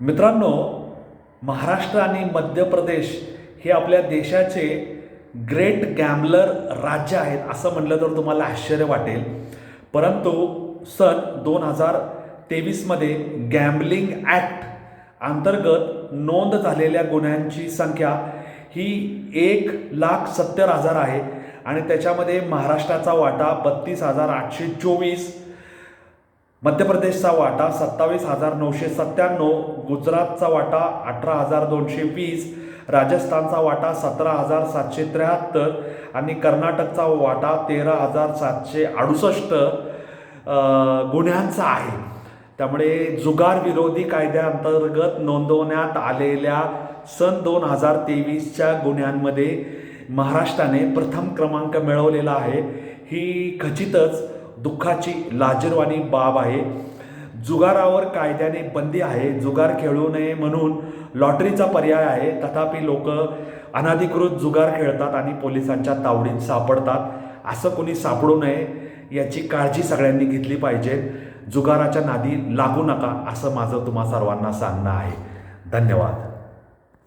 मित्रांनो महाराष्ट्र आणि मध्य प्रदेश हे आपल्या देशाचे ग्रेट गॅम्बलर राज्य आहेत असं म्हटलं तर तुम्हाला आश्चर्य वाटेल. परंतु सन दोन हजार तेवीसमध्ये गॅम्बलिंग ॲक्ट अंतर्गत नोंद झालेल्या गुन्ह्यांची संख्या ही एक लाख सत्तर हजार आहे आणि त्याच्यामध्ये महाराष्ट्राचा वाटा बत्तीस हजार आठशे चोवीस मध्य प्रदेशचा वाटा सत्तावीस हजार नऊशे सत्त्याण्णव गुजरातचा वाटा अठरा हजार दोनशे वीस राजस्थानचा वाटा सतरा हजार सातशे त्र्याहत्तर आणि कर्नाटकचा वाटा तेरा हजार सातशे अडुसष्ट गुन्ह्यांचा आहे. त्यामुळे जुगार विरोधी कायद्याअंतर्गत नोंदवण्यात आलेल्या सन दोन हजार तेवीसच्या गुन्ह्यांमध्ये महाराष्ट्राने प्रथम क्रमांक मिळवलेला आहे. ही खचितच दुःखाची लाजरवाणी बाब आहे. जुगारावर कायद्याने बंदी आहे. जुगार खेळू नये म्हणून लॉटरीचा पर्याय आहे. तथापि लोक अनाधिकृत जुगार खेळतात आणि पोलिसांच्या तावडीत सापडतात. असं कोणी सापडू नये याची काळजी सगळ्यांनी घेतली पाहिजे. जुगाराच्या नादी लागू नका असं माझं तुम्हा सर्वांना सांगणं आहे. धन्यवाद.